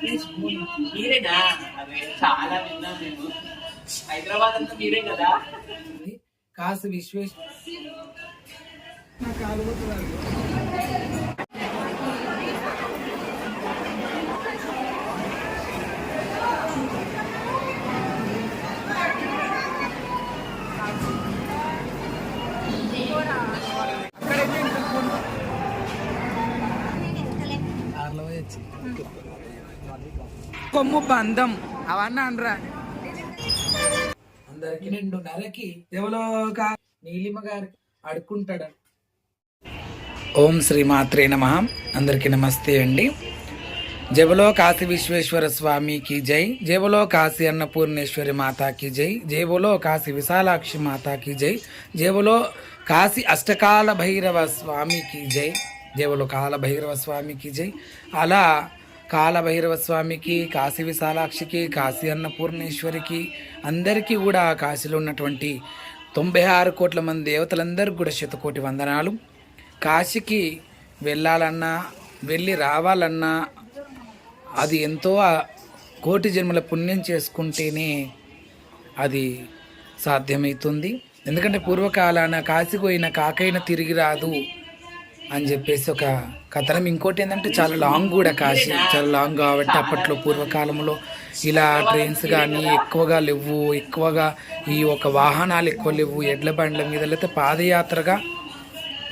మీరేనా? చాలా విన్నాం నేను. హైదరాబాద్ అంతా మీరే కదా? కాసు విశ్వేశ్ కొమ్ము బంధం. అవన్నీ అనరా. అందరికి రెండున్నరకి ఒక నీలిమ గారికి అడుక్కుంటాడు. ఓం శ్రీ మాత్రే నమ. అందరికీ నమస్తే అండి. జబలో కాశీ విశ్వేశ్వర స్వామికి జై. జేబులో కాశీ అన్నపూర్ణేశ్వరి మాతాకి జై. జేబులో కాశీ విశాలాక్షి మాతాకి జై. జేబులో కాశీ అష్టకాల భైరవ స్వామికి జై. జేబులో కాల భైరవ స్వామికి జై. అలా కాలభైరవ స్వామికి కాశీ విశాలాక్షికి కాశీ అన్నపూర్ణేశ్వరికి అందరికీ కూడా కాశీలో ఉన్నటువంటి తొంభై ఆరు కోట్ల మంది దేవతలందరికీ కూడా శతకోటి వందనాలు. కాశీకి వెళ్ళాలన్నా వెళ్ళి రావాలన్నా అది ఎంతో కోటి జన్మల పుణ్యం చేసుకుంటేనే అది సాధ్యమవుతుంది. ఎందుకంటే పూర్వకాలాన కాశీకి పోయిన కాకైనా తిరిగి రాదు. అని చెప్పేసి ఒక కథనం. ఇంకోటి ఏంటంటే చాలా లాంగ్ కూడా కాశీ. చాలా లాంగ్ కాబట్టి అప్పట్లో పూర్వకాలంలో ఇలా ట్రైన్స్ కానీ ఎక్కువగా లేవు. ఎక్కువగా ఈ ఒక వాహనాలు ఎక్కువ లేవు. ఎడ్ల బండ్ల మీద లేకపోతే పాదయాత్రగా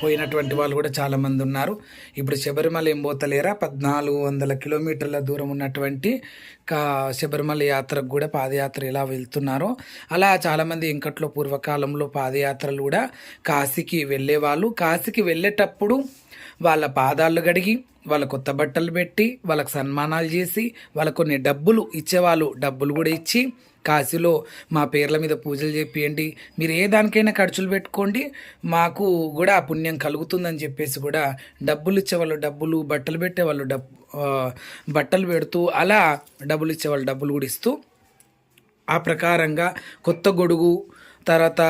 పోయినటువంటి వాళ్ళు కూడా చాలామంది ఉన్నారు. ఇప్పుడు శబరిమల ఏం పోతలేరా? పద్నాలుగు వందల కిలోమీటర్ల దూరం ఉన్నటువంటి కా శబరిమల యాత్రకు కూడా పాదయాత్ర ఎలా వెళ్తున్నారో అలా చాలామంది ఇంకట్లో పూర్వకాలంలో పాదయాత్రలు కూడా కాశీకి వెళ్ళేవాళ్ళు. కాశీకి వెళ్ళేటప్పుడు వాళ్ళ పాదాలు గడిగి వాళ్ళ కొత్త బట్టలు పెట్టి వాళ్ళకి సన్మానాలు చేసి వాళ్ళ కొన్ని డబ్బులు ఇచ్చేవాళ్ళు. డబ్బులు కూడా ఇచ్చి కాశీలో మా పేర్ల మీద పూజలు చేపియండి. మీరు ఏ దానికైనా ఖర్చులు పెట్టుకోండి. మాకు కూడా ఆ పుణ్యం కలుగుతుందని చెప్పేసి కూడా డబ్బులు ఇచ్చేవాళ్ళు డబ్బులు బట్టలు పెట్టేవాళ్ళు డబ్బు బట్టలు పెడుతూ అలా డబ్బులు ఇచ్చేవాళ్ళు డబ్బులు కూడా ఇస్తూ ఆ ప్రకారంగా కొత్త గొడుగు తర్వాత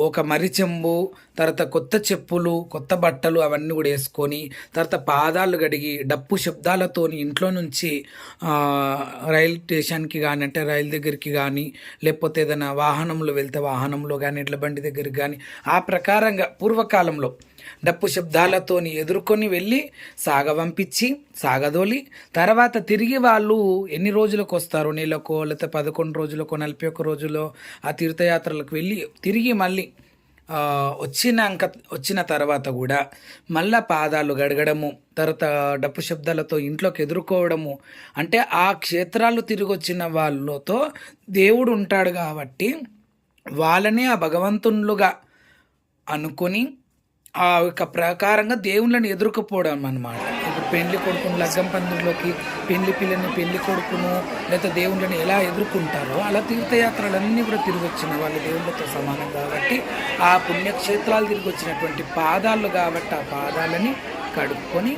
ఒక మరిచెంబు తర్వాత కొత్త చెప్పులు కొత్త బట్టలు అవన్నీ కూడా వేసుకొని తర్వాత పాదాలు గడిగి డప్పు శబ్దాలతోని ఇంట్లో నుంచి రైల్ స్టేషన్కి కానీ అంటే రైలు దగ్గరికి కానీ లేకపోతే ఏదైనా వాహనంలో వెళ్తే వాహనంలో కానీ ఎడ్ల బండి దగ్గరికి కానీ ఆ ప్రకారంగా పూర్వకాలంలో డప్పు శబ్దాలతోని ఎదుర్కొని వెళ్ళి సాగవంపించి సాగదోలి. తర్వాత తిరిగి వాళ్ళు ఎన్ని రోజులకు వస్తారు నెలకో లేకపోతే పదకొండు రోజులకో నలభై ఒక్క రోజులో ఆ తీర్థయాత్రలకు వెళ్ళి తిరిగి మళ్ళీ వచ్చినాక వచ్చిన తర్వాత కూడా మళ్ళా పాదాలు గడగడము తర్వాత డప్పు శబ్దాలతో ఇంట్లోకి ఎదుర్కోవడము. అంటే ఆ క్షేత్రాలు తిరిగి వచ్చిన వాళ్ళతో దేవుడు ఉంటాడు కాబట్టి వాళ్ళనే ఆ భగవంతునులుగా అనుకొని ఆ యొక్క ప్రకారంగా దేవుళ్ళని ఎదుర్కపోవడం అన్నమాట. ఇప్పుడు పెళ్ళి కొడుకును లగ్గం పందుల్లోకి పెళ్ళి పిల్లని పెళ్ళి కొడుకును లేదా దేవుళ్ళని ఎలా ఎదుర్కొంటారో అలా తీర్థయాత్రలన్నీ కూడా తిరిగి వచ్చిన వాళ్ళ దేవుళ్ళతో సమానం కాబట్టి ఆ పుణ్యక్షేత్రాలు తిరిగి వచ్చినటువంటి పాదాలు కాబట్టి ఆ పాదాలని కడుక్కొని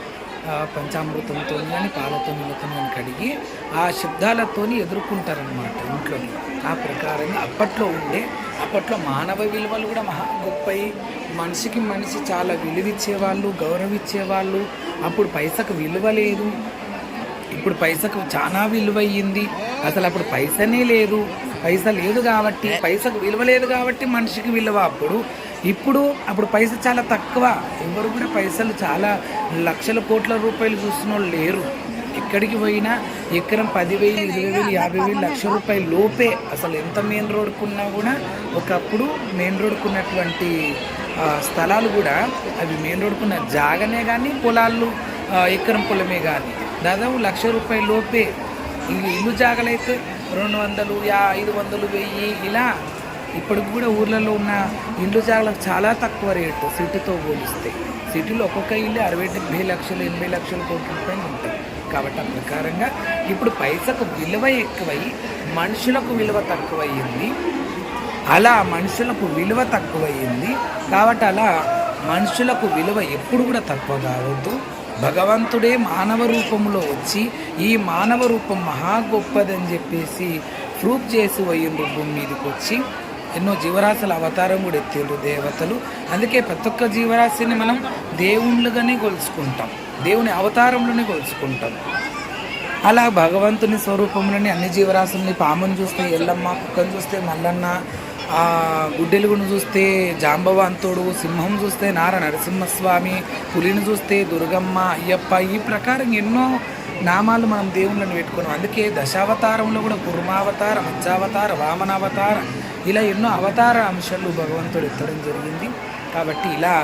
పంచామృతంతో కానీ పాలతో నీళ్ళతో కానీ కడిగి ఆ శబ్దాలతోని ఎదుర్కొంటారనమాట ఇంట్లో. ఆ ప్రకారంగా అప్పట్లో ఉండే అప్పట్లో మానవ విలువలు కూడా మహా గొప్పయి మనిషికి మనిషి చాలా విలువిచ్చేవాళ్ళు గౌరవించేవాళ్ళు అప్పుడు పైసకు విలువ లేదు. ఇప్పుడు పైసకు చాలా విలువ అయ్యింది అసలు అప్పుడు పైసనే లేదు. పైస లేదు కాబట్టి పైసకు విలువ లేదు కాబట్టి మనిషికి విలువ. అప్పుడు ఇప్పుడు అప్పుడు పైసలు చాలా తక్కువ. ఎవరు కూడా పైసలు చాలా లక్షల కోట్ల రూపాయలు చూస్తున్న వాళ్ళు లేరు. ఎక్కడికి పోయినా ఎకరం పదివేలు ఇరవై వేలు యాభై వేలు లక్ష రూపాయల లోపే. అసలు ఎంత మెయిన్ రోడ్కున్నా కూడా ఒకప్పుడు మెయిన్ రోడ్కున్నటువంటి స్థలాలు కూడా అవి మెయిన్ రోడ్కున్న జాగనే కానీ పొలాలు ఎకరం పొలమే కానీ దాదాపు లక్ష రూపాయల లోపే. ఇల్లు జాగలైతే రెండు వందలు యా ఐదు వందలు వెయ్యి ఇలా ఇప్పటికి కూడా ఊర్లలో ఉన్న ఇండ్లు జాగలకు చాలా తక్కువ రేటు సిటీతో పోలిస్తే. సిటీలో ఒక్కొక్క ఇల్లు అరవై డెబ్బై లక్షలు ఎనభై లక్షల కోట్ల రూపాయలు ఉంటాయి. కాబట్టి ఆ ప్రకారంగా ఇప్పుడు పైసకు విలువ ఎక్కువై మనుషులకు విలువ తక్కువయ్యింది. అలా మనుషులకు విలువ తక్కువయ్యింది. కాబట్టి అలా మనుషులకు విలువ ఎప్పుడు కూడా తక్కువ కావద్దు. భగవంతుడే మానవ రూపంలో వచ్చి ఈ మానవ రూపం మహా గొప్పదని చెప్పేసి ప్రూఫ్ చేసి పోయిండ్రు భూమి మీదకి వచ్చి ఎన్నో జీవరాశుల అవతారం కూడా ఎత్తిండ్రు దేవతలు. అందుకే ప్రతి ఒక్క జీవరాశిని మనం దేవుళ్ళుగానే కొలుచుకుంటాం. దేవుని అవతారంలోనే కొలుచుకుంటాం. అలా భగవంతుని స్వరూపంలోని అన్ని జీవరాశుల్ని పాముని చూస్తే ఎల్లమ్మ కుక్కను చూస్తే మల్లన్న గుడ్డెలుగును చూస్తే జాంబవంతుడు సింహం చూస్తే నార నరసింహస్వామి పులిని చూస్తే దుర్గమ్మ అయ్యప్ప ఈ ప్రకారం ఎన్నో నామాలు మనం దేవుళ్ళని పెట్టుకున్నాం. అందుకే దశావతారంలో కూడా కుర్మావతార మత్స్యావతార వామనావతార ఇలా ఎన్నో అవతార అంశాలు భగవంతుడు ఎత్తడం జరిగింది. కాబట్టి ఇలా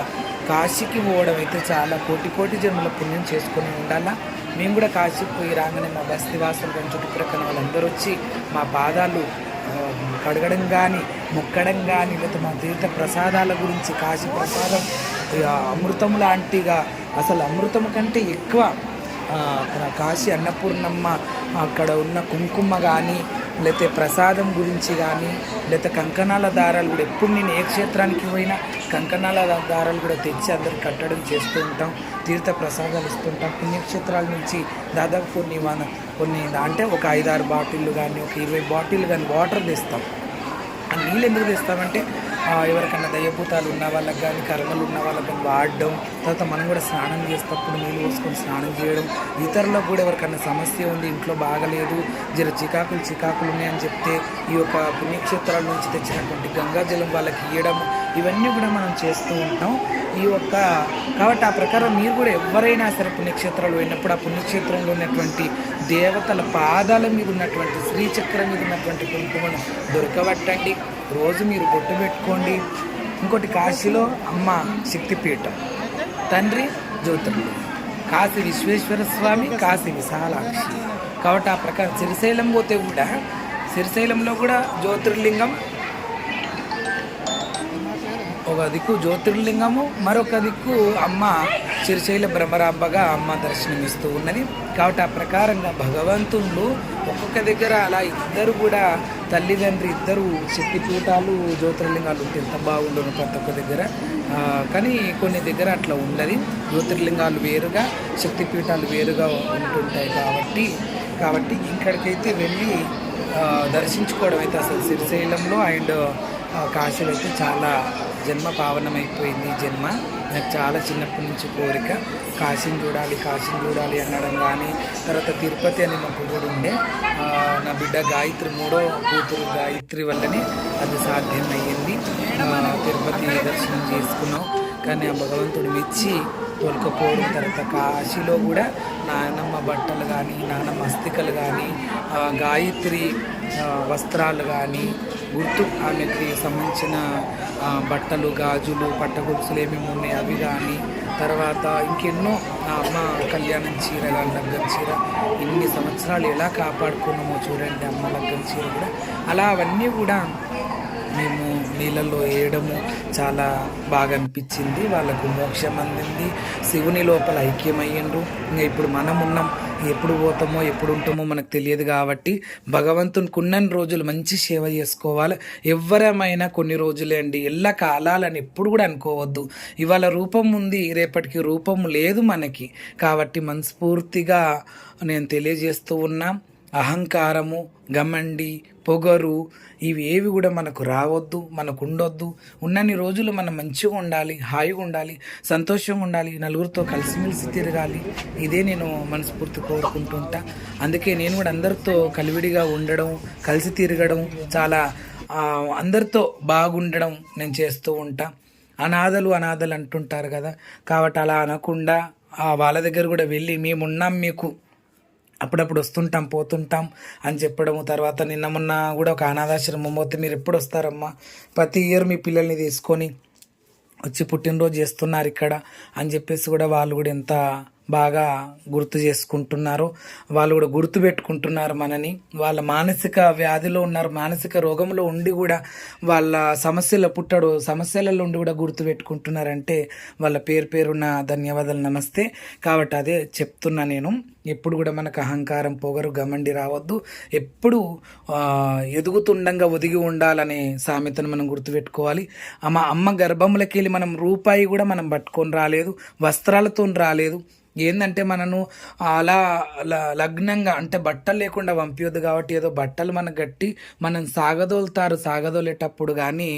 కాశీకి పోవడం అయితే చాలా కోటి కోటి జన్మల పుణ్యం చేసుకుని ఉండాలా? మేము కూడా కాశీకి పోయి రాగానే మా బస్తీవాసులు కానీ చుట్టుప్రక్కల వాళ్ళందరూ వచ్చి మా పాదాలు కడగడం కానీ మొక్కడం కానీ లేకపోతే మా తీర్థ ప్రసాదాల గురించి కాశీ ప్రసాదం ఇక అమృతం లాంటిగా అసలు అమృతం కంటే ఎక్కువ కాశీ అన్నపూర్ణమ్మ అక్కడ ఉన్న కుంకుమ కానీ లేకపోతే ప్రసాదం గురించి కానీ లేకపోతే కంకణాల దారాలు కూడా ఎప్పుడు నేను ఏ క్షేత్రానికి పోయినా కంకణాల దారాలు కూడా తెచ్చి అందరికి కట్టడం చేస్తూ ఉంటాం తీర్థ ప్రసాదాలు ఇస్తుంటాం పుణ్యక్షేత్రాల నుంచి దాదాపు కొన్ని మన కొన్ని అంటే ఒక ఐదారు బాటిళ్ళు కానీ ఒక ఇరవై బాటిల్ కానీ వాటర్ తెస్తాం. ఆ నీళ్ళు ఎందుకు తెస్తామంటే ఎవరికన్నా దయ్యభూతాలు ఉన్న వాళ్ళకి కానీ కర్మలు ఉన్న వాళ్ళకి కానీ వాడడం తర్వాత మనం కూడా స్నానం చేసేటప్పుడు నీళ్ళు పోసుకొని స్నానం చేయడం ఇతరులకు కూడా ఎవరికన్నా సమస్య ఉంది ఇంట్లో బాగలేదు జర చికాకులు చికాకులు ఉన్నాయని చెప్తే ఈ యొక్క పుణ్యక్షేత్రాల నుంచి తెచ్చినటువంటి గంగాజలం వాళ్ళకి ఇవ్వడం ఇవన్నీ కూడా మనం చేస్తూ ఉంటాం. ఈ యొక్క కాబట్టి ఆ ప్రకారం మీరు కూడా ఎవరైనా సరే పుణ్యక్షేత్రాలు పోయినప్పుడు ఆ పుణ్యక్షేత్రంలో ఉన్నటువంటి దేవతల పాదాల మీద ఉన్నటువంటి శ్రీచక్రం మీద ఉన్నటువంటి కుంకుమను దొరకబట్టండి. రోజు మీరు బొట్టు పెట్టుకోండి. ఇంకోటి కాశీలో అమ్మ శక్తిపీఠం. తండ్రి జ్యోతిర్లింగం. కాశీ విశ్వేశ్వర స్వామి కాశీ విశాలాక్షి. కాబట్టి ఆ ప్రకారం శ్రీశైలం పోతే కూడా శ్రీశైలంలో కూడా జ్యోతిర్లింగం ఒక దిక్కు జ్యోతిర్లింగము మరొక దిక్కు అమ్మ శ్రీశైల భ్రమరాంబగా అమ్మ దర్శనమిస్తూ ఉన్నది. కాబట్టి ఆ ప్రకారంగా భగవంతుళ్ళు ఒక్కొక్క దగ్గర అలా ఇద్దరు కూడా తల్లిదండ్రి ఇద్దరు శక్తిపీఠాలు జ్యోతిర్లింగాలు ఉంటే ఎంత బాగుండను ప్రతి ఒక్క దగ్గర. కానీ కొన్ని దగ్గర అట్లా ఉండదు. జ్యోతిర్లింగాలు వేరుగా శక్తిపీఠాలు వేరుగా ఉంటుంటాయి కాబట్టి కాబట్టి ఇక్కడికైతే వెళ్ళి దర్శించుకోవడం అయితే అసలు శ్రీశైలంలో అండ్ కాశీలో అయితే చాలా జన్మ పావనమైపోయింది. జన్మ నాకు చాలా చిన్నప్పటి నుంచి కోరిక. కాశీని చూడాలి కాశీని చూడాలి అనడం కానీ తర్వాత తిరుపతి అని మాకు కూడా ఉండే నా బిడ్డ గాయత్రి మూడో కూతురు గాయత్రి వల్లనే అది సాధ్యమయ్యింది. తిరుపతి దర్శనం చేసుకున్నాం. కానీ ఆ భగవంతుడు మెచ్చి తోలుకపోవడం తర్వాత కాశీలో కూడా నానమ్మ బట్టలు కానీ నానమ్మ అస్థికలు కానీ గాయత్రి వస్త్రాలు కానీ గుర్తు ఆమెకి సంబంధించిన బట్టలు గాజులు పట్టగొలుసులు ఏమేమి ఉన్నాయి అవి కానీ తర్వాత ఇంకెన్నో నా అమ్మ కళ్యాణం చీర కానీ లగ్గం చీర ఇన్ని సంవత్సరాలు ఎలా కాపాడుకున్నామో చూడండి అమ్మ లగ్గం చీర కూడా. అలా అవన్నీ కూడా మేము నీళ్ళల్లో వేయడము చాలా బాగా అనిపించింది. వాళ్ళకు మోక్షం అందింది. శివుని లోపల ఐక్యమయ్యిండ్రు. ఇంకా ఇప్పుడు మనం ఉన్నాం. ఎప్పుడు పోతామో ఎప్పుడు ఉంటామో మనకు తెలియదు కాబట్టి భగవంతునికి ఉన్నన్ని రోజులు మంచి సేవ చేసుకోవాలి. ఎవరమైనా కొన్ని రోజులే అండి. ఎల్ల కాలాలని ఎప్పుడు కూడా అనుకోవద్దు. ఇవాళ రూపం ఉంది రేపటికి రూపం లేదు మనకి. కాబట్టి మనస్ఫూర్తిగా నేను తెలియజేస్తూ ఉన్నా. అహంకారము గమండి పొగరు ఇవి ఏవి కూడా మనకు రావద్దు మనకు ఉండొద్దు ఉన్నన్ని రోజులు మనం మంచిగా ఉండాలి హాయిగా ఉండాలి సంతోషంగా ఉండాలి నలుగురితో కలిసిమెలిసి తిరగాలి. ఇదే నేను మనస్ఫూర్తి కోరుకుంటుంటా అందుకే నేను కూడా అందరితో కలివిడిగా ఉండడం కలిసి తిరగడం చాలా అందరితో బాగుండడం నేను చేస్తూ ఉంటా. అనాథలు అనాథలు అంటుంటారు కదా. కాబట్టి అలా అనకుండా వాళ్ళ దగ్గర కూడా వెళ్ళి మేమున్నాం మీకు. అప్పుడప్పుడు వస్తుంటాం పోతుంటాం అని చెప్పడము. తర్వాత నిన్న మొన్న కూడా ఒక అనాథాశ్రమం పోతే మీరు ఎప్పుడు వస్తారమ్మా? ప్రతి ఇయర్ మీ పిల్లల్ని తీసుకొని వచ్చి పుట్టినరోజు చేస్తున్నారు ఇక్కడ అని చెప్పేసి కూడా వాళ్ళు కూడా ఎంత బాగా గుర్తు చేసుకుంటున్నారు. వాళ్ళు కూడా గుర్తు పెట్టుకుంటున్నారు మనని. వాళ్ళ మానసిక వ్యాధిలో ఉన్నారు మానసిక రోగంలో ఉండి కూడా వాళ్ళ సమస్యల పుట్టడు సమస్యలలో ఉండి కూడా గుర్తు పెట్టుకుంటున్నారంటే వాళ్ళ పేరు పేరున్న ధన్యవాదాలు నమస్తే. కాబట్టి అదే చెప్తున్నా నేను. ఎప్పుడు కూడా మనకు అహంకారం పొగరు గమండి రావద్దు. ఎప్పుడు ఎదుగుతుండంగా ఎదుగుతుండగా ఒదిగి ఉండాలనే సామెతను మనం గుర్తుపెట్టుకోవాలి మా అమ్మ గర్భములకి వెళ్ళి మనం రూపాయి కూడా మనం పట్టుకొని రాలేదు వస్త్రాలతో రాలేదు ఏంటంటే మనను అలా లగ్నంగా అంటే బట్టలు లేకుండా పంపించదు కాబట్టి ఏదో బట్టలు మనకు గట్టి మనం సాగదోలుతారు సాగదోలేటప్పుడు కానీ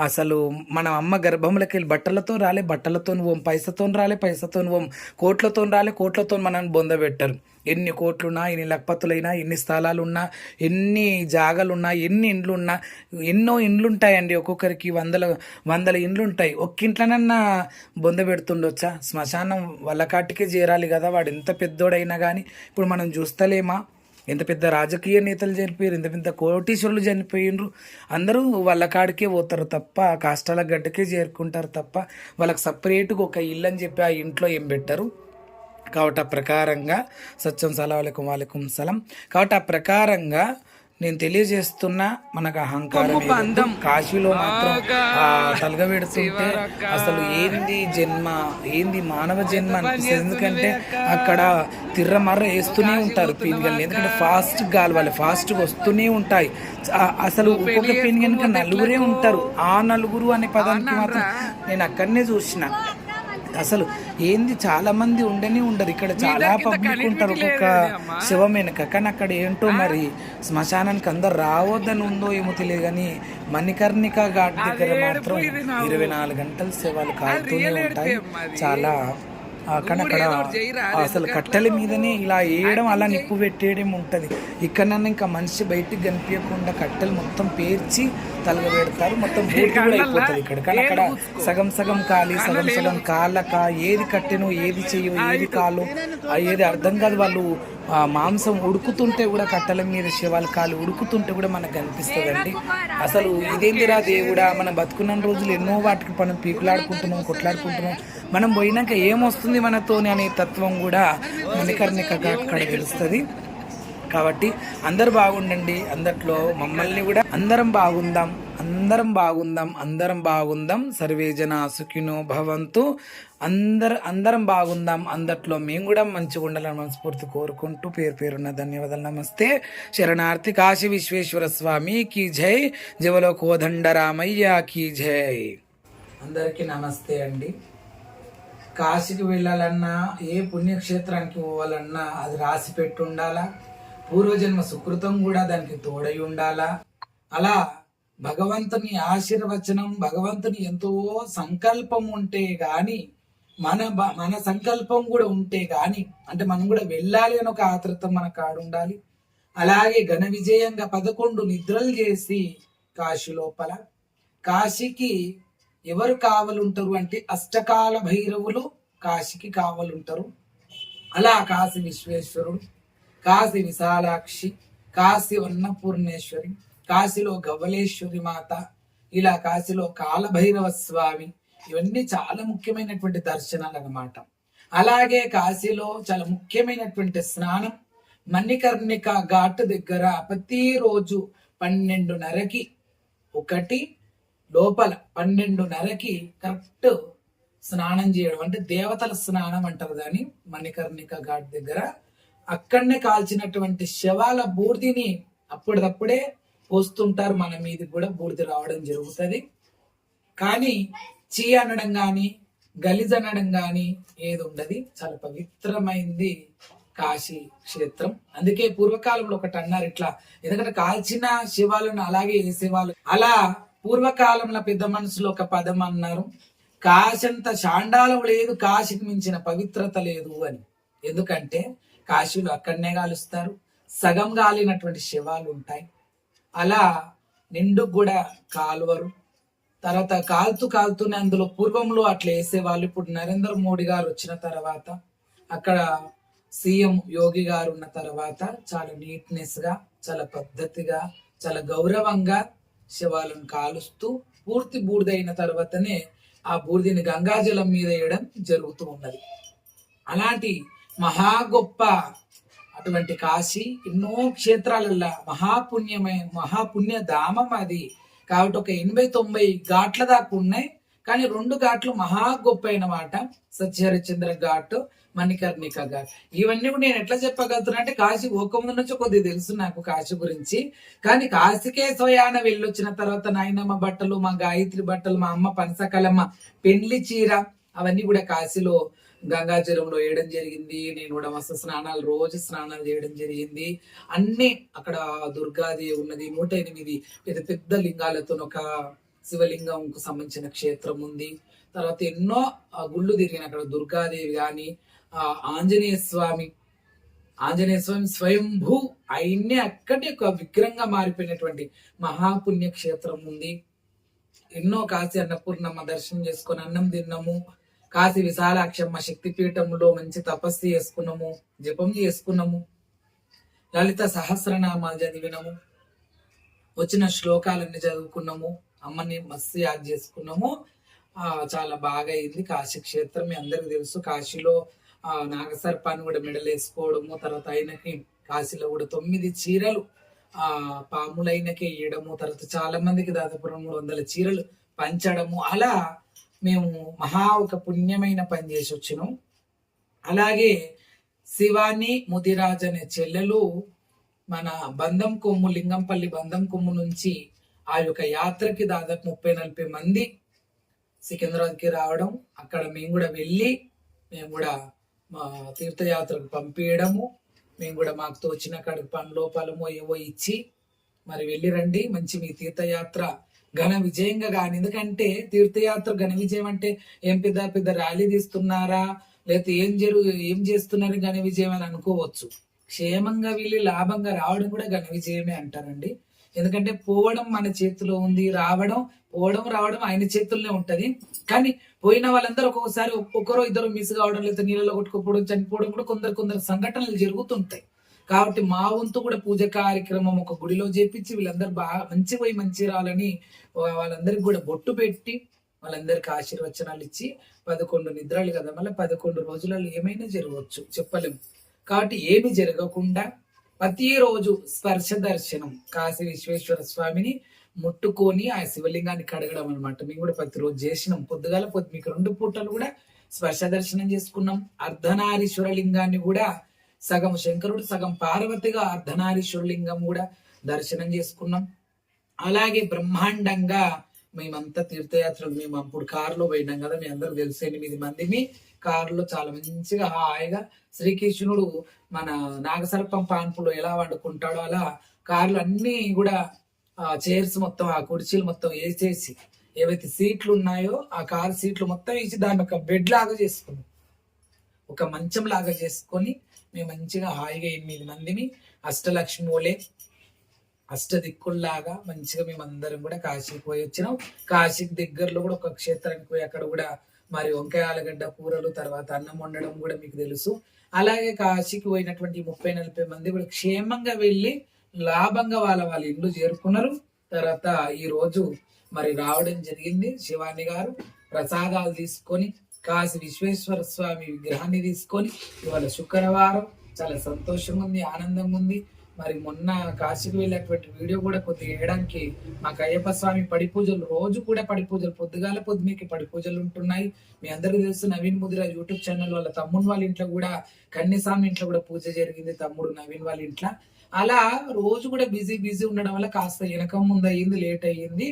అసలు మన అమ్మ గర్భంలోకి వెళ్ళి బట్టలతో రాలే బట్టలతో పోం పైసతో రాలే పైసతో పోం కోట్లతో రాలే కోట్లతో మనల్ని బొందబెట్టరు ఎన్ని కోట్లున్నా ఎన్ని లక్పత్తులైనా ఎన్ని స్థలాలున్నా ఎన్ని జాగాలున్నా ఎన్ని ఇండ్లున్నా ఎన్నో ఇండ్లుంటాయండి ఒక్కొక్కరికి వందల వందల ఇండ్లుంటాయి. ఒక్కింట్లనన్నా ఒక్క ఇంట్లోనన్నా బొంద పెడుతుండొచ్చా? శ్మశానం వల్లకాటికే చేరాలి కదా వాడు ఎంత పెద్దోడైనా కానీ ఇప్పుడు మనం చూస్తలేమా? ఎంత పెద్ద రాజకీయ నేతలు చనిపోయారు ఎంత పెద్ద కోటీశ్వరులు చనిపోయినరు అందరూ వాళ్ళ కాడికే పోతారు తప్ప కష్టాల గడ్డకే చేరుకుంటారు తప్ప వాళ్ళకి సపరేట్గా ఒక ఇల్లు అని చెప్పి ఆ ఇంట్లో ఏం పెట్టరు? కాబట్టి ఆ ప్రకారంగా సత్యం సలాం వాలేకుం సలం. కాబట్టి ఆ ప్రకారంగా నేను తెలియజేస్తున్నా మనకు అహంకారం ఏదొద్దు. కాశీలో మాత్రం తలగబెడుతుంటే అసలు ఏంది జన్మ? ఏంది మానవ జన్మ అనిపిస్తుంది? ఎందుకంటే అక్కడ తిర్రమర్ర వేస్తూనే ఉంటారు పీనిగల్ని. ఎందుకంటే ఫాస్ట్ గాలవాలి ఫాస్ట్గా వస్తూనే ఉంటాయి. అసలు ఒక్కొక్క పీనిగన్కి నలుగురే ఉంటారు. ఆ నలుగురు అనే పదానికి మాత్రం నేను అక్కడనే చూసిన. అసలు ఏంది చాలా మంది ఉండనే ఉండరు. ఇక్కడ చాలా పబ్లిక్ ఉంటారు ఒక్కొక్క శవం వెనక కానీ అక్కడ ఏంటో మరి శ్మశానానికి అందరు రావద్దని ఉందో ఏమో తెలియదు కానీ మణికర్ణిక ఘాట్ దగ్గర మాత్రం ఇరవై నాలుగు గంటలు శవాలు కాలుతూనే ఉంటాయి. చాలా కానీ అక్కడ అసలు కట్టెల మీదనే ఇలా వేయడం అలా నిప్పు పెట్టేయడం ఉంటుంది. ఇక్కడ ఇంకా మనిషి బయటికి కనిపించకుండా కట్టెలు మొత్తం పేర్చి తలగబెడతారు. మొత్తం బూడిద కూడా అయిపోతుంది ఇక్కడ. కానీ అక్కడ సగం సగం కాలి సగం సగం కాలక ఏది కట్టెను ఏది చెయ్యో ఏది కాలు ఏది అర్థం కాదు. వాళ్ళు మాంసం ఉడుకుతుంటే కూడా కట్టెల మీద శివాల కాలు ఉడుకుతుంటే కూడా మనకు కనిపిస్తుందండి. అసలు ఇదేందిరా దేవుడా? మనం బతుకున్న రోజులు ఎన్నో వాటికి మనం పీకులాడుకుంటున్నాం కొట్లాడుకుంటున్నాం. మనం పోయినాక ఏమొస్తుంది మనతోని అనే తత్వం కూడా మణికర్ణిక అక్కడ తెలుస్తుంది. కాబట్టి అందరు బాగుండండి. అందట్లో మమ్మల్ని కూడా అందరం బాగుందాం అందరం బాగుందాం అందరం బాగుందాం. సర్వే జన సుఖినో భవంతు. అందరు అందరం బాగుందాం. అందట్లో మేము కూడా మంచిగా ఉండాలని మనస్ఫూర్తి కోరుకుంటూ పేరు పేరున్న ధన్యవాదాలు. నమస్తే. శరణార్థి కాశీ విశ్వేశ్వర స్వామి కీ జై. జవలో కోదండరామయ్య కీ జై. అందరికీ నమస్తే అండి. కాశీకి వెళ్ళాలన్నా ఏ పుణ్యక్షేత్రానికి పోవాలన్నా అది రాసి పెట్టి ఉండాలా? పూర్వజన్మ సుకృతం కూడా దానికి తోడై ఉండాలా? అలా భగవంతుని ఆశీర్వచనం భగవంతుని ఎంతో సంకల్పం ఉంటే గాని మన మన సంకల్పం కూడా ఉంటే గాని అంటే మనం కూడా వెళ్ళాలి అని ఒక ఆతృత మన కాడు ఉండాలి. అలాగే ఘన విజయంగా పదకొండు నిద్రలు చేసి కాశీ లోపల. కాశీకి ఎవరు కావలుంటారు అంటే అష్టకాల భైరవులు కాశీకి కావలుంటారు. అలా కాశీ విశ్వేశ్వరుడు. కాశీ విశాలాక్షి కాశీ అన్నపూర్ణేశ్వరి కాశీలో గవ్వలేశ్వరి మాత ఇలా కాశీలో కాలభైరవ స్వామి ఇవన్నీ చాలా ముఖ్యమైనటువంటి దర్శనాలు అన్నమాట అలాగే కాశీలో చాలా ముఖ్యమైనటువంటి స్నానం మణికర్ణిక ఘాట్ దగ్గర ప్రతిరోజు పన్నెండున్నరకి ఒకటి లోపల పన్నెండున్నరకి కరెక్ట్ స్నానం చేయడం అంటే దేవతల స్నానం అంటారు దాన్ని మణికర్ణిక ఘాట్ దగ్గర. అక్కడనే కాల్చినటువంటి శవాల బూర్దిని అప్పటిదప్పుడే పోస్తుంటారు. మన మీద కూడా బూర్ది రావడం జరుగుతుంది. కానీ చీ అనడం కానీ గలిజ్ అనడం కానీ ఏది ఉండదు చాలా పవిత్రమైంది కాశీ క్షేత్రం. అందుకే పూర్వకాలంలో ఒకటి అన్నారు ఇట్లా ఎందుకంటే కాల్చిన శివాలను అలాగే వేసేవాళ్ళు. అలా పూర్వకాలంలో పెద్ద మనుషులు ఒక పదం అన్నారు కాశంత షాండాలం లేదు కాశీకి మించిన పవిత్రత లేదు అని. ఎందుకంటే కాశీలు అక్కడనే కాలుస్తారు సగం కాలినటువంటి శవాలు ఉంటాయి. అలా నిండు కూడా కాలువరు తర్వాత కాలుతూ కాలుతూనే అందులో పూర్వంలో అట్లా వేసేవాళ్ళు. ఇప్పుడు నరేంద్ర మోడీ గారు వచ్చిన తర్వాత అక్కడ సీఎం యోగి గారు ఉన్న తర్వాత చాలా నీట్నెస్గా చాలా పద్ధతిగా చాలా గౌరవంగా శవాలను కాలుస్తూ పూర్తి బూడిదైన తర్వాతనే ఆ బూడిదని గంగాజలం మీద వేయడం జరుగుతూ ఉన్నది. అలాంటి మహా గొప్ప అటువంటి కాశీ. ఎన్నో క్షేత్రాలల్లా మహాపుణ్యమే మహాపుణ్య ధామం అది. కాబట్టి ఒక ఎనభై తొంభై ఘాట్ల దాకా ఉన్నాయి. కానీ రెండు ఘాట్లు మహా గొప్ప అయినమాట సత్యహరిచంద్ర ఘాట్ మణికర్ణిక ఘాట్. ఇవన్నీ కూడా నేను ఎట్లా చెప్పగలుగుతున్నా అంటే కాశీ ఓకముందు నుంచి కొద్దిగా తెలుసు నాకు కాశీ గురించి. కానీ కాశీకే స్వయాన వెళ్ళొచ్చిన తర్వాత నాయనమ్మ బట్టలు మా గాయత్రి బట్టలు మా అమ్మ పనసకలమ్మ పెండ్లి చీర అవన్నీ కూడా కాశీలో గంగాజలంలో వేయడం జరిగింది. నేను కూడా మస్తు స్నానాలు రోజు స్నానాలు చేయడం జరిగింది. అన్ని అక్కడ దుర్గాదేవి ఉన్నది. నూట ఎనిమిది పెద్ద పెద్ద లింగాలతో ఒక శివలింగంకు సంబంధించిన క్షేత్రం ఉంది. తర్వాత ఎన్నో గుళ్ళు తిరిగిన అక్కడ దుర్గాదేవి కానీ ఆ ఆంజనేయ స్వామి ఆంజనేయ స్వామి స్వయంభూ ఆయన్నే అక్కడే ఒక విగ్రహంగా మారిపోయినటువంటి మహాపుణ్య క్షేత్రం ఉంది. ఎన్నో కాశీ అన్నపూర్ణమ్మ దర్శనం చేసుకొని అన్నం తిన్నాము. కాశీ విశాలాక్షమ్మ శక్తిపీఠంలో మంచి తపస్సు చేసుకున్నాము జపం చేసుకున్నాము. లలిత సహస్రనామాలు చదివినాము. వచ్చిన శ్లోకాలన్నీ చదువుకున్నాము. అమ్మని మస్తు యాద్ చేసుకున్నాము. చాలా బాగా అయింది. కాశీ క్షేత్రం మీ అందరికి తెలుసు. కాశీలో ఆ నాగసర్పాన్ని కూడా మెడలేసుకోవడము తర్వాత ఆయనకి కాశీలో కూడా తొమ్మిది చీరలు ఆ పాములైనకే ఇయ్యడము తర్వాత చాలా మందికి దాదాపు రెండు మూడు వందల చీరలు పంచడము అలా మేము మహా ఒక పుణ్యమైన పని చేసి వచ్చినాం. అలాగే శివాని ముదిరాజ్ అనే చెల్లెలు మన బంధం కొమ్ము లింగంపల్లి బంధం కొమ్ము నుంచి ఆ యొక్క యాత్రకి దాదాపు ముప్పై నలభై మంది సికింద్రాబాద్కి రావడం అక్కడ మేము కూడా వెళ్ళి మేము కూడా మా తీర్థయాత్రకు పంపించడము మేము కూడా మాకు తోచిన కాడికి పనులు పొలమో ఏవో ఇచ్చి మరి వెళ్ళి రండి మంచి మీ తీర్థయాత్ర ఘన విజయంగా కానీ ఎందుకంటే తీర్థయాత్ర ఘన విజయం అంటే ఏం పెద్ద పెద్ద ర్యాలీ తీస్తున్నారా లేకపోతే ఏం జరు ఏం చేస్తున్నారు ఘన విజయం అని అనుకోవచ్చు. క్షేమంగా వెళ్ళి లాభంగా రావడం కూడా ఘన విజయమే అంటారండి. ఎందుకంటే పోవడం మన చేతిలో ఉంది రావడం పోవడం రావడం ఆయన చేతుల్లోనే ఉంటది. కానీ పోయిన వాళ్ళందరూ ఒక్కొక్కసారి ఒక్కొక్కరు ఇద్దరు మిస్ కావడం లేదా నీళ్ళలో కొట్టుకోపోవడం చనిపోవడం కూడా కొందరు కొందరు సంఘటనలు జరుగుతుంటాయి. కాబట్టి మా వంతు కూడా పూజ కార్యక్రమం ఒక గుడిలో చేపించి వీళ్ళందరూ బాగా మంచి పోయి మంచి రాలని వాళ్ళందరికి కూడా బొట్టు పెట్టి వాళ్ళందరికి ఆశీర్వచనాలు ఇచ్చి పదకొండు నిద్రలు కదా మళ్ళీ పదకొండు రోజులలో ఏమైనా జరగవచ్చు. చెప్పలేము కాబట్టి ఏమి జరగకుండా ప్రతిరోజు స్పర్శ దర్శనం. కాశీ విశ్వేశ్వర స్వామిని ముట్టుకొని ఆ శివలింగాన్ని కడగడం అనమాట మేము కూడా ప్రతిరోజు చేసినాం. పొద్దుగాల పొద్దు మీకు రెండు పూటలు కూడా స్పర్శ దర్శనం చేసుకున్నాం. అర్ధనారీశ్వర లింగాన్ని కూడా సగం శంకరుడు సగం పార్వతిగా అర్ధనారీశ్వరలింగం కూడా దర్శనం చేసుకున్నాం. అలాగే బ్రహ్మాండంగా మేమంతా తీర్థయాత్రలు మేము అప్పుడు కారులో పోయినాం కదా మీ అందరూ తెలుసు ఎనిమిది మందిని. కారులో చాలా మంచిగా హాయిగా శ్రీకృష్ణుడు మన నాగసర్పం పాన్పులో ఎలా వండుకుంటాడో అలా కార్లు అన్నీ కూడా చైర్స్ మొత్తం ఆ కుర్చీలు మొత్తం వేసేసి ఏవైతే సీట్లు ఉన్నాయో ఆ కార్ సీట్లు మొత్తం వేసి దాన్ని ఒక బెడ్ లాగా చేసుకున్నాం. ఒక మంచం లాగా చేసుకొని మేము మంచిగా హాయిగా ఎనిమిది మందిని అష్టలక్ష్మిలే అష్టదిక్కుల్లాగా మంచిగా మేము అందరం కూడా కాశీకి పోయి వచ్చినాం. కాశీకి దగ్గరలో కూడా ఒక క్షేత్రానికి పోయి అక్కడ కూడా మరి వంకాయ ఆలుగడ్డ కూరలు తర్వాత అన్నం వండడం కూడా మీకు తెలుసు. అలాగే కాశీకి పోయినటువంటి ముప్పై నలభై మంది కూడా క్షేమంగా వెళ్ళి లాభంగా వాళ్ళ వాళ్ళ ఇల్లు చేరుకున్నారు. తర్వాత ఈ రోజు మరి రావడం జరిగింది శివాని గారు. ప్రసాదాలు తీసుకొని కాశీ విశ్వేశ్వర స్వామి విగ్రహాన్ని తీసుకొని ఇవాళ శుక్రవారం చాలా సంతోషంగా ఉంది ఆనందంగా ఉంది. మరి మొన్న కాశీకి వెళ్ళినటువంటి వీడియో కూడా కొద్దిగా వేయడానికి మాకు అయ్యప్ప స్వామి పడి పూజలు రోజు కూడా పడి పూజలు పొద్దుగాల పొద్దుమీకి పడి పూజలు ఉంటున్నాయి. మీ అందరికీ తెలుసు నవీన్ ముదిరా యూట్యూబ్ ఛానల్ వాళ్ళ తమ్ముడు వాళ్ళ ఇంట్లో కూడా కన్యస్వామి ఇంట్లో కూడా పూజ జరిగింది తమ్ముడు నవీన్ వాళ్ళ ఇంట్లో. అలా రోజు కూడా బిజీ బిజీ ఉండడం వల్ల కాస్త వెనకం ముందు అయ్యింది లేట్ అయ్యింది.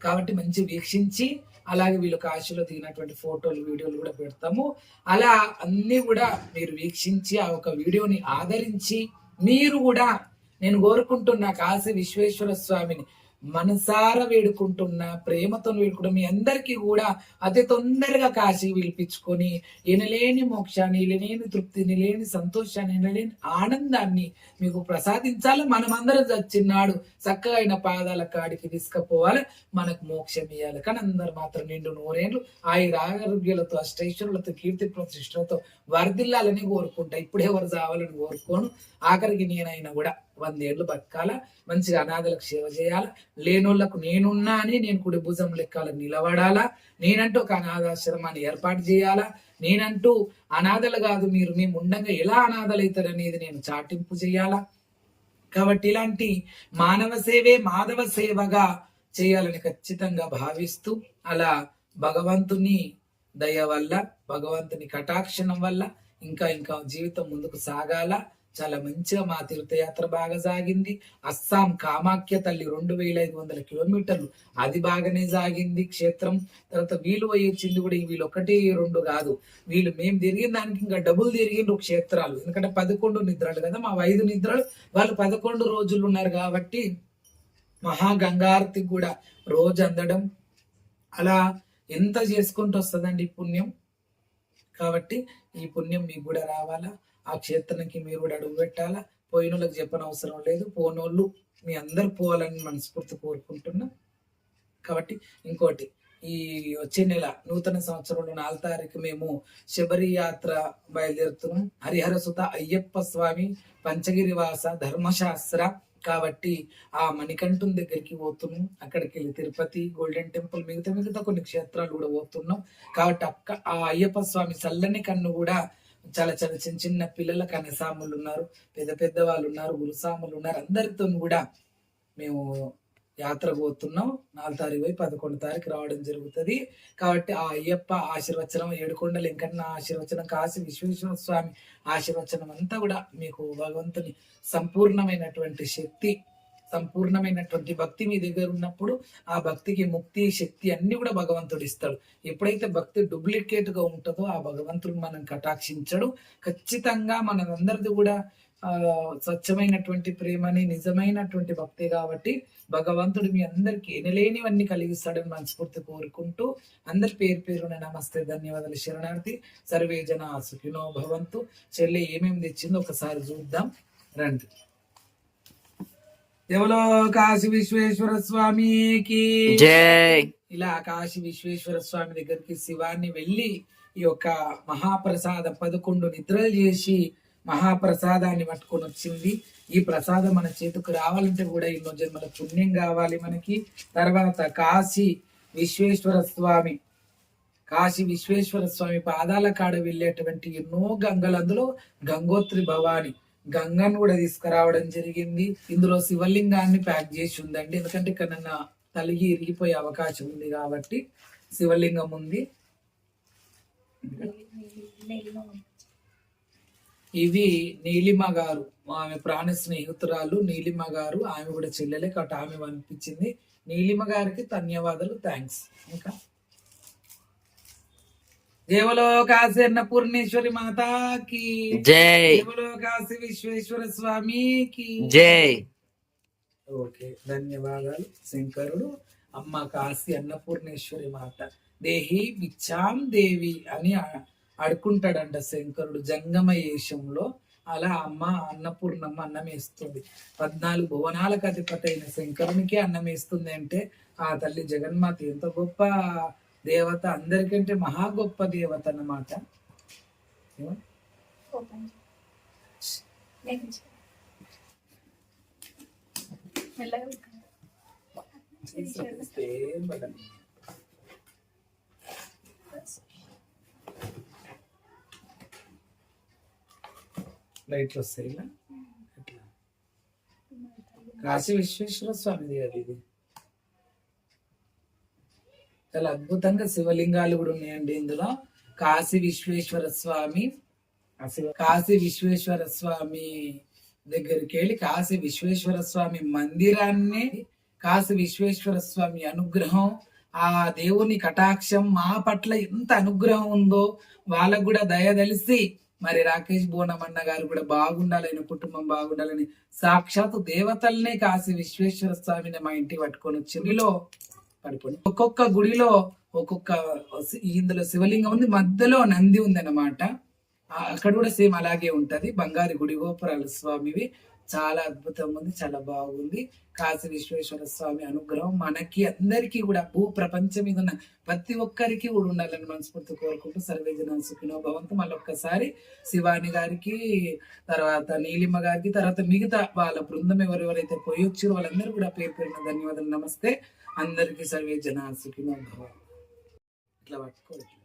కాబట్టి మంచి వీక్షించి అలాగే వీళ్ళు కాశీలో దిగినటువంటి ఫోటోలు వీడియోలు కూడా పెడతాము. అలా అన్ని కూడా మీరు వీక్షించి ఆ ఒక వీడియోని ఆదరించి మీరు కూడా నేను కోరుకుంటున్నా కాశీ విశ్వేశ్వర స్వామిని మనసార వేడుకుంటున్న ప్రేమతో వేడుకుంటున్న మీ అందరికీ కూడా అతి తొందరగా కాశీ పిలిపించుకొని ఎనలేని మోక్షాన్ని ఎనలేని తృప్తిని లేని సంతోషాన్ని ఎనలేని ఆనందాన్ని మీకు ప్రసాదించాలి. మనమందరం చచ్చిన్నాడు చక్కగా అయిన పాదాల కాడికి తీసుకుపోవాలి. మనకు మోక్షం ఇవ్వాలి కానీ అందరు మాత్రం నిండు నూరేళ్ళు ఆయుర ఆరోగ్యాలతో అష్టైశ్వరులతో కీర్తి ప్రతిష్టలతో వర్ధిల్లాలని కోరుకుంటా. ఇప్పుడే ఎవరు చావాలని కోరుకోను. ఆఖరికి నేనైనా కూడా వందేళ్ళు బతకాల మంచిగా అనాథలకు సేవ చేయాలా. లేనోళ్ళకు నేనున్నా అని నేను కుడి భుజం లెక్కల నిలబడాలా? నేనంటూ ఒక అనాథాశ్రమాన్ని ఏర్పాటు చేయాలా? నేనంటూ అనాథలు కాదు మీరు మేము ఉండగా ఎలా అనాథలవుతారు అనేది నేను చాటింపు చేయాలా? కాబట్టి ఇలాంటి మానవ సేవే మాధవ సేవగా చేయాలని ఖచ్చితంగా భావిస్తూ అలా భగవంతుని దయ వల్ల భగవంతుని కటాక్షణం వల్ల ఇంకా ఇంకా జీవితం ముందుకు సాగాల? చాలా మంచిగా మా తీర్థయాత్ర బాగా సాగింది. అస్సాం కామాఖ్య తల్లి రెండు వేల ఐదు వందల కిలోమీటర్లు అది బాగానే సాగింది క్షేత్రం. తర్వాత వీళ్ళు పోయి వచ్చింది కూడా వీళ్ళు ఒకటి రెండు కాదు. వీళ్ళు మేము తిరిగిన దానికి ఇంకా డబుల్ తిరిగిండ్రు క్షేత్రాలు. ఎందుకంటే పదకొండు నిద్రలు కదా మా ఐదు నిద్రలు. వాళ్ళు పదకొండు రోజులు ఉన్నారు కాబట్టి మహాగంగారతి కూడా రోజు అందడం. అలా ఎంత చేసుకుంటూ వస్తుందండి ఈ పుణ్యం? కాబట్టి ఈ పుణ్యం మీకు కూడా రావాలా? ఆ క్షేత్రానికి మీరు కూడా అడుగు పెట్టాలా? పోయిన వాళ్ళకి చెప్పనవసరం లేదు. పోనోళ్ళు మీ అందరు పోవాలని మనస్ఫూర్తి కోరుకుంటున్నా. కాబట్టి ఇంకోటి ఈ వచ్చే నెల నూతన సంవత్సరంలో నాలుగు తారీఖు మేము శబరి యాత్ర బయలుదేరుతున్నాం. హరిహర సుత అయ్యప్ప స్వామి పంచగిరి వాస ధర్మశాస్త్ర కాబట్టి ఆ మణికంఠం దగ్గరికి పోతున్నాం. అక్కడికి వెళ్ళి తిరుపతి గోల్డెన్ టెంపుల్ మిగతా మిగతా కొన్ని క్షేత్రాలు కూడా పోతున్నాం. కాబట్టి అక్క ఆ అయ్యప్ప స్వామి చల్లని కన్ను కూడా చాలా చాలా చిన్న చిన్న పిల్లల కనసాములు ఉన్నారు పెద్ద పెద్ద వాళ్ళు ఉన్నారు గురుసాములు ఉన్నారు. అందరితో కూడా మేము యాత్ర పోతున్నాం. నాలుగు తారీఖు పోయి పదకొండు తారీఖు రావడం జరుగుతుంది. కాబట్టి ఆ అయ్యప్ప ఆశీర్వచనం ఏడుకొండ వెంకన్న ఆశీర్వచనం కాశీ విశ్వేశ్వర స్వామి ఆశీర్వచనం అంతా కూడా మీకు భగవంతుని సంపూర్ణమైనటువంటి శక్తి సంపూర్ణమైనటువంటి భక్తి మీ దగ్గర ఉన్నప్పుడు ఆ భక్తికి ముక్తి శక్తి అన్ని కూడా భగవంతుడు ఇస్తాడు. ఎప్పుడైతే భక్తి డూప్లికేట్గా ఉంటుందో ఆ భగవంతుడు మనం కటాక్షించడు. ఖచ్చితంగా మనందరిది కూడా స్వచ్ఛమైనటువంటి ప్రేమని నిజమైనటువంటి భక్తి కాబట్టి భగవంతుడు మీ అందరికి ఎనలేనివన్నీ కలిగిస్తాడని మనస్ఫూర్తి కోరుకుంటూ అందరి పేరు పేరున నమస్తే ధన్యవాదాలు శరణార్థి. సర్వే జన సుఖినో భవంతు. చెల్లి ఏమేమి తెచ్చిందో ఒకసారి చూద్దాం. రండి. ఎవలో కాశీ విశ్వేశ్వర స్వామికి. జై. ఇలా కాశీ విశ్వేశ్వర స్వామి దగ్గరికి శివాన్ని వెళ్ళి ఈ యొక్క మహాప్రసాద పదకొండు నిద్రలు చేసి మహాప్రసాదాన్ని పట్టుకొని వచ్చింది. ఈ ప్రసాదం మన చేతికి రావాలంటే కూడా ఎన్నో జన్మల పుణ్యం కావాలి మనకి. తర్వాత కాశీ విశ్వేశ్వర స్వామి కాశీ విశ్వేశ్వర స్వామి పాదాల కాడ వెళ్ళేటువంటి ఎన్నో గంగలు అందులో గంగోత్రి భవాని గంగను కూడా తీసుకురావడం జరిగింది. ఇందులో శివలింగాన్ని ప్యాక్ చేసి ఉందండి. ఎందుకంటే ఇక్కడ నన్న తలిగి ఇరిగిపోయే అవకాశం ఉంది కాబట్టి శివలింగం ఉంది. ఇవి నీలిమ గారు ఆమె ప్రాణ స్నేహితురాలు నీలిమ గారు ఆమె కూడా చెల్లెలే కాబట్టి ఆమె పంపించింది. నీలిమ గారికి ధన్యవాదాలు థ్యాంక్స్. ఇంకా? దేవలో కాశీ అన్నపూర్ణేశ్వరి మాతాకి. జై. దేవలో కాశీ విశ్వేశ్వర స్వామికి. జై. ఓకే ధన్యవాదాలు శంకరుడు. అమ్మ కాశీ అన్నపూర్ణేశ్వరి మాత. దేహి బిచ్చాం దేవి అని అడుకుంటాడంట శంకరుడు జంగమ ఏషంలో అలా అమ్మ అన్నపూర్ణమ్మ అన్నం వేస్తుంది. పద్నాలుగు భువనాలకు అధిపతి అయిన శంకరునికే అన్నం వేస్తుంది అంటే ఆ తల్లి జగన్మాత ఎంత గొప్ప దేవత అందరికంటే మహా గొప్ప దేవత అన్నమాట. లైట్లు వస్తాయి కాశీ విశ్వేశ్వర స్వామిది అది ఇది. చాలా అద్భుతంగా శివలింగాలు కూడా ఉన్నాయండి ఇందులో. కాశీ విశ్వేశ్వర స్వామి కాశీ విశ్వేశ్వర స్వామి దగ్గరికి వెళ్ళి కాశీ విశ్వేశ్వర స్వామి మందిరాన్ని కాశీ విశ్వేశ్వర స్వామి అనుగ్రహం ఆ దేవుని కటాక్షం మా పట్ల ఎంత అనుగ్రహం ఉందో వాళ్ళకు కూడా దయ తెలిసి మరి రాకేష్ బోనమన్న గారు కూడా బాగుండాలని కుటుంబం బాగుండాలని సాక్షాత్ దేవతల్నే కాశీ విశ్వేశ్వర స్వామిని మా ఇంటికి పట్టుకొని వచ్చిందిలో. పడుకొని ఒక్కొక్క గుడిలో ఒక్కొక్క ఇందులో శివలింగం ఉంది మధ్యలో నంది ఉంది అన్నమాట అక్కడ కూడా సేమ్ అలాగే ఉంటది. బంగారు గుడి గోపురాల స్వామివి. చాలా అద్భుతంగా ఉంది చాలా బాగుంది. కాశీ విశ్వేశ్వర స్వామి అనుగ్రహం మనకి అందరికీ కూడా భూ ప్రపంచం మీద ఉన్న ప్రతి ఒక్కరికి కూడా ఉండాలని మనస్ఫూర్తి కోరుకుంటూ సర్వేజన సుఖినో భవంతు. మళ్ళొక్కసారి శివాని గారికి తర్వాత నీలిమ గారికి తర్వాత మిగతా వాళ్ళ బృందం ఎవరెవరైతే పోయి వచ్చారో వాళ్ళందరూ కూడా పేరు పేరున ధన్యవాదాలు. నమస్తే. అందరికీ సర్వే జన సుఖినో భవ ఇట్లా పట్టుకోవచ్చు